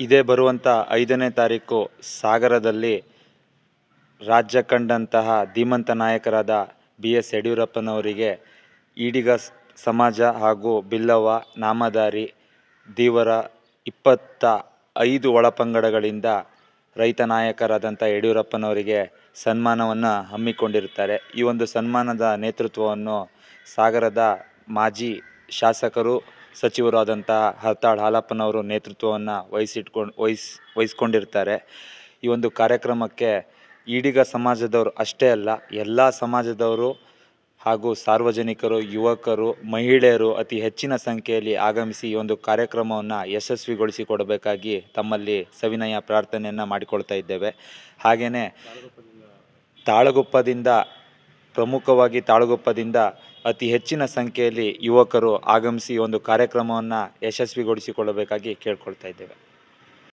ಇದೇ ಬರುವಂಥ ಐದನೇ ತಾರೀಕು ಸಾಗರದಲ್ಲಿ ರಾಜ್ಯ ಕಂಡಂತಹ ಧೀಮಂತ ನಾಯಕರಾದ ಬಿ ಎಸ್ ಯಡಿಯೂರಪ್ಪನವರಿಗೆ ಈಡಿಗ ಸಮಾಜ ಹಾಗೂ ಬಿಲ್ಲವ ನಾಮಧಾರಿ ದೀವರ ಇಪ್ಪತ್ತ ಐದು ಒಳಪಂಗಡಗಳಿಂದ ರೈತ ನಾಯಕರಾದಂಥ ಯಡಿಯೂರಪ್ಪನವರಿಗೆ ಸನ್ಮಾನವನ್ನು ಹಮ್ಮಿಕೊಂಡಿರುತ್ತಾರೆ. ಈ ಒಂದು ಸನ್ಮಾನದ ನೇತೃತ್ವವನ್ನು ಸಾಗರದ ಮಾಜಿ ಶಾಸಕರು ಸಚಿವರು ಆದಂತಹ ಹರ್ತಾಳ್ ಹಾಲಪ್ಪನವರು ನೇತೃತ್ವವನ್ನು ವಹಿಸಿಟ್ಕೊಂಡು ವಹಿಸ್, ವಹಿಸ್ಕೊಂಡಿರ್ತಾರೆ. ಈ ಒಂದು ಕಾರ್ಯಕ್ರಮಕ್ಕೆ ಈಡಿಗ ಸಮಾಜದವರು ಅಷ್ಟೇ ಅಲ್ಲ, ಎಲ್ಲ ಸಮಾಜದವರು ಹಾಗೂ ಸಾರ್ವಜನಿಕರು, ಯುವಕರು, ಮಹಿಳೆಯರು ಅತಿ ಹೆಚ್ಚಿನ ಸಂಖ್ಯೆಯಲ್ಲಿ ಆಗಮಿಸಿ ಈ ಒಂದು ಕಾರ್ಯಕ್ರಮವನ್ನು ಯಶಸ್ವಿಗೊಳಿಸಿಕೊಡಬೇಕಾಗಿ ತಮ್ಮಲ್ಲಿ ಸವಿನಯ ಪ್ರಾರ್ಥನೆಯನ್ನು ಮಾಡಿಕೊಳ್ತಾ ಇದ್ದೇವೆ. ಹಾಗೆಯೇ ತಾಳಗುಪ್ಪದಿಂದ ಪ್ರಮುಖವಾಗಿ ತಾಳಗುಪ್ಪದಿಂದ ಅತಿ ಹೆಚ್ಚಿನ ಸಂಖ್ಯೆಯಲ್ಲಿ ಯುವಕರು ಆಗಮಿಸಿ ಒಂದು ಕಾರ್ಯಕ್ರಮವನ್ನು ಯಶಸ್ವಿಗೊಳಿಸಿಕೊಳ್ಳಬೇಕಾಗಿ ಕೇಳಿಕೊಳ್ತಾ ಇದ್ದೇವೆ.